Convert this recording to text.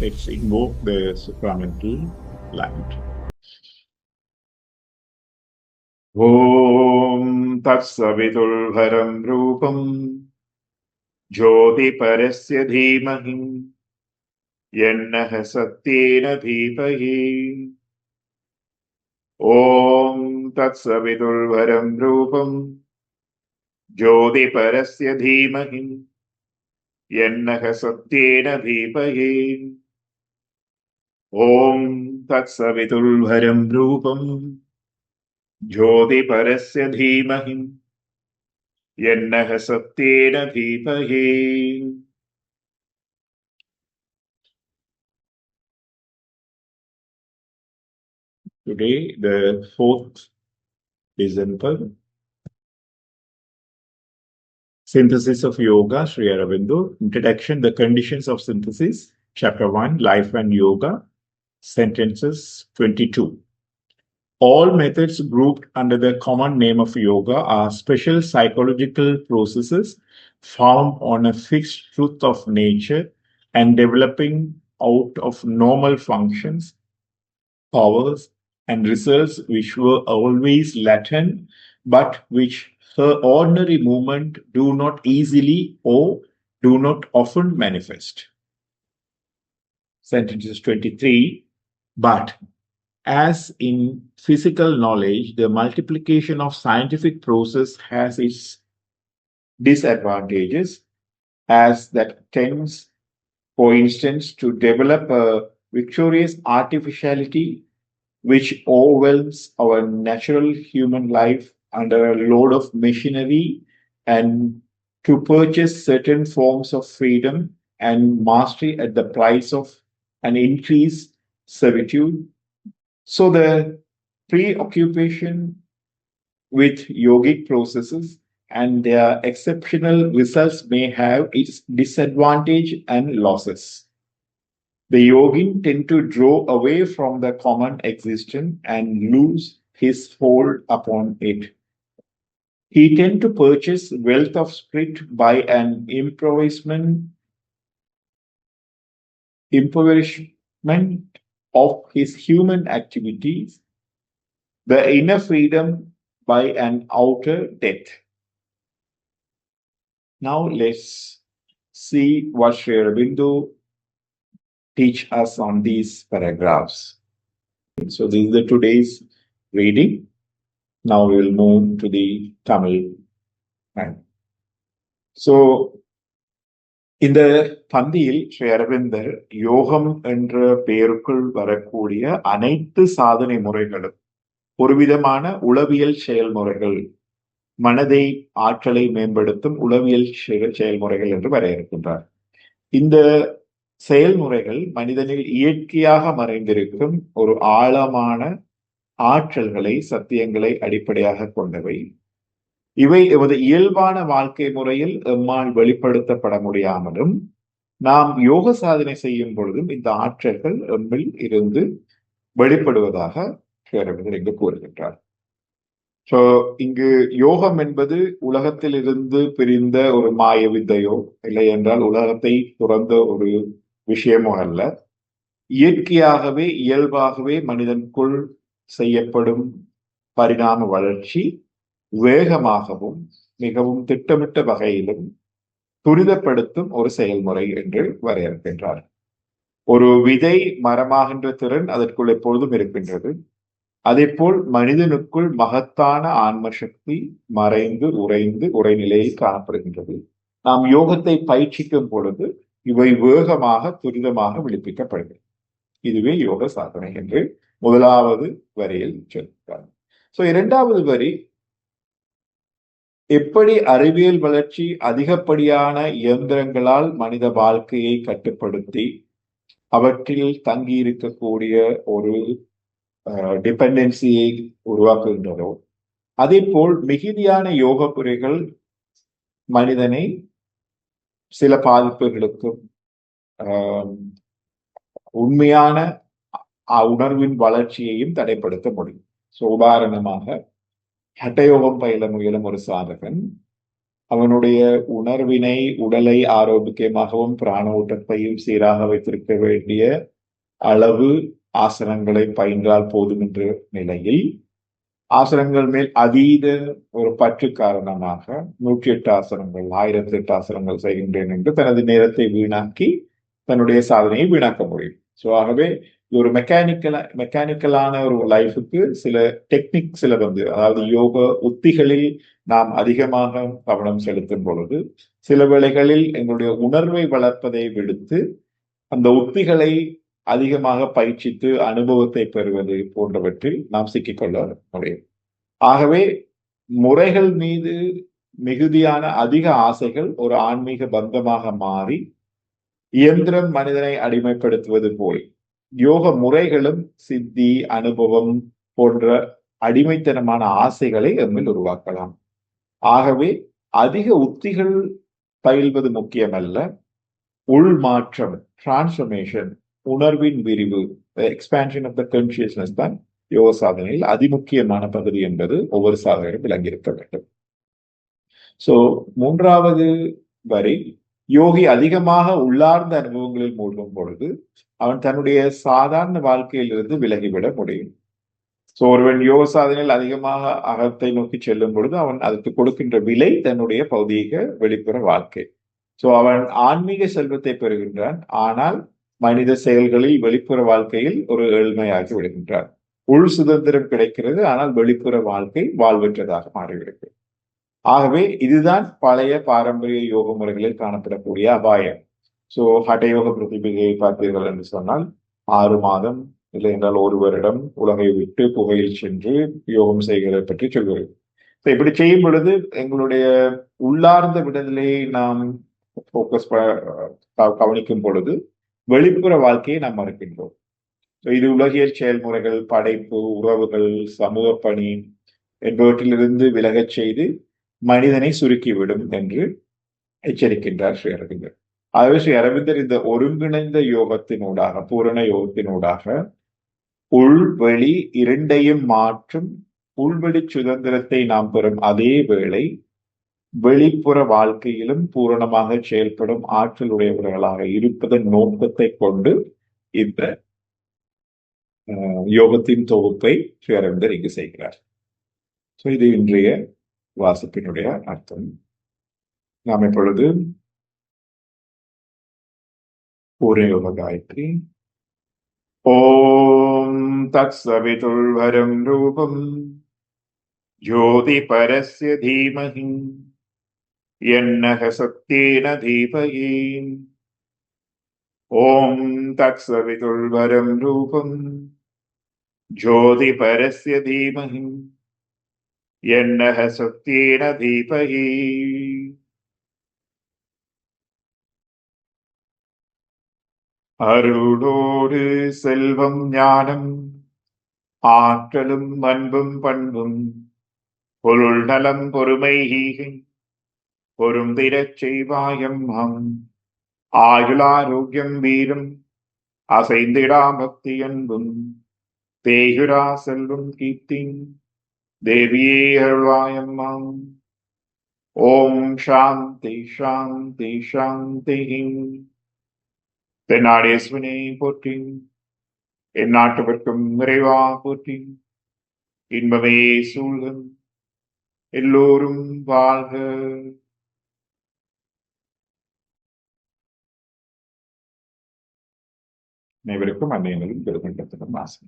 Let's invoke the supramental light. ॐ तत्सवितुर्भरं रूपम् ज्योतिपरस्य धीमहि यन्नः सत्येन धीमहि ॐ तत्सवितुर्भरं रूपम् ज्योतिपरस्य धीमहि यन्नः सत्येन धीमहि ॐ तत्सवितुर्भरं रूपम् ज्योतिपरस्य धीमहि यन्नः सत्येन धीमहि Today, the fourth December, Synthesis of Yoga, Sri Aurobindo, Introduction, the Conditions of Synthesis, Chapter 1, Life and Yoga, Sentences 22. All methods grouped under the common name of yoga are special psychological processes found on a fixed truth of nature and developing out of normal functions, powers, and results which were always latent, but which her ordinary movement do not easily or do not often manifest. Sentences 23 But as in physical knowledge, the multiplication of scientific process has its disadvantages, as that tends, for instance, to develop a victorious artificiality which overwhelms our natural human life under a load of machinery and to purchase certain forms of freedom and mastery at the price of an increased servitude so the preoccupation with yogic processes and their exceptional results may have its disadvantage and losses. The yogin tend to draw away from the common existence and lose his hold upon it. He tend to purchase wealth of spirit by an improvisement, impoverishment of his human activities, the inner freedom by an outer death. Now let's see what Sri Aurobindo teach us on these paragraphs. So this is the today's reading. Now we will move to the Tamil. Right. So இந்த பந்தியில் ஸ்ரீ அரவிந்தர் யோகம் என்ற பெயருக்குள் வரக்கூடிய அனைத்து சாதனை முறைகளும் ஒரு விதமான உளவியல் செயல்முறைகள் மனதை ஆற்றலை மேம்படுத்தும் உளவியல் செயல்முறைகள் என்று வரையறுக்கின்றார் இந்த செயல்முறைகள் மனிதனில் இயற்கையாக மறைந்திருக்கும் ஒரு ஆழமான ஆற்றல்களை சத்தியங்களை அடிப்படையாக கொண்டவை. இவை எமது இயல்பான வாழ்க்கை முறையில் எம்மால் வெளிப்படுத்தப்பட முடியாமலும் நாம் யோக சாதனை செய்யும் பொழுதும் இந்த ஆற்றல்கள் எம்மில் இருந்து வெளிப்படுவதாக பேரவிதர் இங்கு கூறுகின்றார். சோ இங்கு யோகம் என்பது உலகத்தில் இருந்து பிரிந்த ஒரு மாய வித்தையோ இல்லை என்றால் உலகத்தை துறந்த ஒரு விஷயமோ அல்ல. இயற்கையாகவே இயல்பாகவே மனிதனுக்குள் செய்யப்படும் பரிணாம வளர்ச்சி வேகமாகவும் மிகவும் திட்டமிட்ட வகையிலும் துரிதப்படுத்தும் ஒரு செயல்முறை என்று வரையறுக்கின்றார். ஒரு விதை மரமாகின்ற திறன் அதற்குள் எப்பொழுதும் இருக்கின்றது. அதே போல் மனிதனுக்குள் மகத்தான ஆன்ம சக்தி மறைந்து உறைந்து உரைநிலையில் காணப்படுகின்றது. நாம் யோகத்தை பயிற்சிக்கும் பொழுது இவை வேகமாக துரிதமாக விழிப்பிக்கப்படுகிறது இதுவே யோக சாதனை என்று முதலாவது வரியில் சொல்கிறார். சோ இரண்டாவது வரி எப்படி அறிவியல் வளர்ச்சி அதிகப்படியான இயந்திரங்களால் மனித வாழ்க்கையை கட்டுப்படுத்தி அவற்றில் தங்கி இருக்கக்கூடிய ஒரு டிபெண்டன்சியை உருவாக்குகின்றதோ அதே போல் மிகுதியான யோக முறைகள் மனிதனை சில பாதிப்புகளுக்கும் உண்மையான உணர்வின் வளர்ச்சியையும் தடைப்படுத்த முடியும். ஸோ உதாரணமாக ஹட்டயோகம் பயில முயலும் ஒரு சாதகன். அவனுடைய உணர்வினை உடலை ஆரோக்கியமாகவும் பிராண ஊட்டத்தையும் சீராக வைத்திருக்க வேண்டிய அளவு ஆசனங்களை பயின்றால் போதும் என்ற நிலையில் ஆசனங்கள் மேல் அதீத ஒரு பற்று காரணமாக நூற்றி எட்டு ஆசனங்கள் ஆயிரத்தி எட்டு ஆசனங்கள் செய்கின்றேன் என்று தனது நேரத்தை வீணாக்கி தன்னுடைய சாதனையை வீணாக்க முடியும். ஸோ ஆகவே இது ஒரு மெக்கானிக்கல மெக்கானிக்கலான ஒரு லைஃபுக்கு சில டெக்னிக் சில வந்து அதாவது யோக உத்திகளில் நாம் அதிகமாக கவனம் செலுத்தும் பொழுது சில வேளைகளில் எங்களுடைய உணர்வை வளர்ப்பதை விடுத்து அந்த உத்திகளை அதிகமாக பயிற்சித்து அனுபவத்தை பெறுவது போன்றவற்றில் நாம் சிக்கிக்கொள்ள முடியும். ஆகவே முறைகள் மீது மிகுதியான அதிக ஆசைகள் ஒரு ஆன்மீக பந்தமாக மாறி இயந்திரம் மனிதனை அடிமைப்படுத்துவது போல். யோக முறைகளும் சித்தி அனுபவம் போன்ற அடிமைத்தனமான ஆசைகளை எம்மில் உருவாக்கலாம். ஆகவே அதிக உத்திகள் பயில்வது முக்கியமல்ல. உள் மாற்றம் உணர்வின் விரிவு எக்ஸ்பான்ஷன் ஆஃப் த கான்சியஸ்னஸ் தான் யோக சாதனையில் அதிமுக்கியமான பகுதி என்பது ஒவ்வொரு சாதனையும் விளங்கியிருக்க வேண்டும். சோ மூன்றாவது வரி யோகி அதிகமாக உள்ளார்ந்த அனுபவங்களில் மூழ்கும் பொழுது அவன் தன்னுடைய சாதாரண வாழ்க்கையிலிருந்து விலகிவிட முடியும். சோ ஒருவன் யோக சாதனையில் அதிகமாக அகத்தை நோக்கி செல்லும் பொழுது அவன் அதற்கு கொடுக்கின்ற விலை தன்னுடைய பௌதீக வெளிப்புற வாழ்க்கை. சோ அவன் ஆன்மீக செல்வத்தை பெறுகின்றான். ஆனால் மனித செயல்களில் வெளிப்புற வாழ்க்கையில் ஒரு ஏழ்மையாகி விடுகின்றான். உள் சுதந்திரம் கிடைக்கிறது ஆனால் வெளிப்புற வாழ்க்கை வாழ்வற்றதாக மாறிவிடுகிறது. ஆகவே இதுதான் பழைய பாரம்பரிய யோக முறைகளில் காணப்படக்கூடிய அபாயம். சோ ஹடயோக பிரதிபிகையை பார்த்தீர்கள் என்று சொன்னால் ஆறு மாதம் இல்லை என்றால் ஒரு வருடம் உலகை விட்டு புகையில் சென்று யோகம் செய்கிறதை பற்றி சொல்கிறது இப்படி செய்யும் பொழுது எங்களுடைய உள்ளார்ந்த விடுதலையை நாம் ஃபோக்கஸ் கவனிக்கும் பொழுது வெளிப்புற வாழ்க்கையை நாம் மறுக்கின்றோம். இது உலகியல் செயல்முறைகள் படைப்பு உறவுகள் சமூக பணி என்பவற்றிலிருந்து விலகச் செய்து மனிதனை சுருக்கிவிடும் என்று எச்சரிக்கின்றார் ஸ்ரீ அரவிந்தர் ஆகவே ஸ்ரீ அரவிந்தர் இந்த ஒருங்கிணைந்த யோகத்தினூடாக பூரண யோகத்தினூடாக உள்வெளி இரண்டையும் மாற்றும் உள்வெளி சுதந்திரத்தை நாம் பெறும் அதே வேளை வெளிப்புற வாழ்க்கையிலும் பூரணமாக செயல்படும் ஆற்றல் உடையவர்களாக இருப்பதன் நோக்கத்தை கொண்டு இந்த யோகத்தின் தொகுப்பை ஸ்ரீ அரவிந்தர் இங்கு செய்கிறார். ஸோ இது இன்றைய வாசிப்பினுடைய அர்த்தம் நாம் இப்பொழுது பூரேவ காயத்ரி ഓം തത്സവിതുൾവരം രൂപം. ജ്യോതി പരസ്യ ധീമഹി. യന്നഹ സത്യേന ഓം തത്സവിതുൾവരം രൂപം. ജ്യോതി പരസ്യ ധീമഹി. यन्नः सत्येन दीपये அருளோடு செல்வம் ஞானம் ஆற்றலும் அன்பும் பண்பும் பொருள் நலம் பொறுமை பொருந்திரச் செய்வாயம் ஹம் ஆயுளாரோக்கியம் வீரம் அசைந்திடா பக்தி அன்பும் தேயுரா செல்வம் கீர்த்தி தேவியே அருள்வாயம்மாம் ஓம் சாந்தி சாந்தி சாந்தி. தென்னாடேஸ்வனே போற்றி என் நாட்டுவர்க்கும் நிறைவா போற்றி. இன்பமே சூழல் எல்லோரும் வாழ்க. அனைவருக்கும் அன்னையினரும் பெருமண்டத்திலும் ஆசை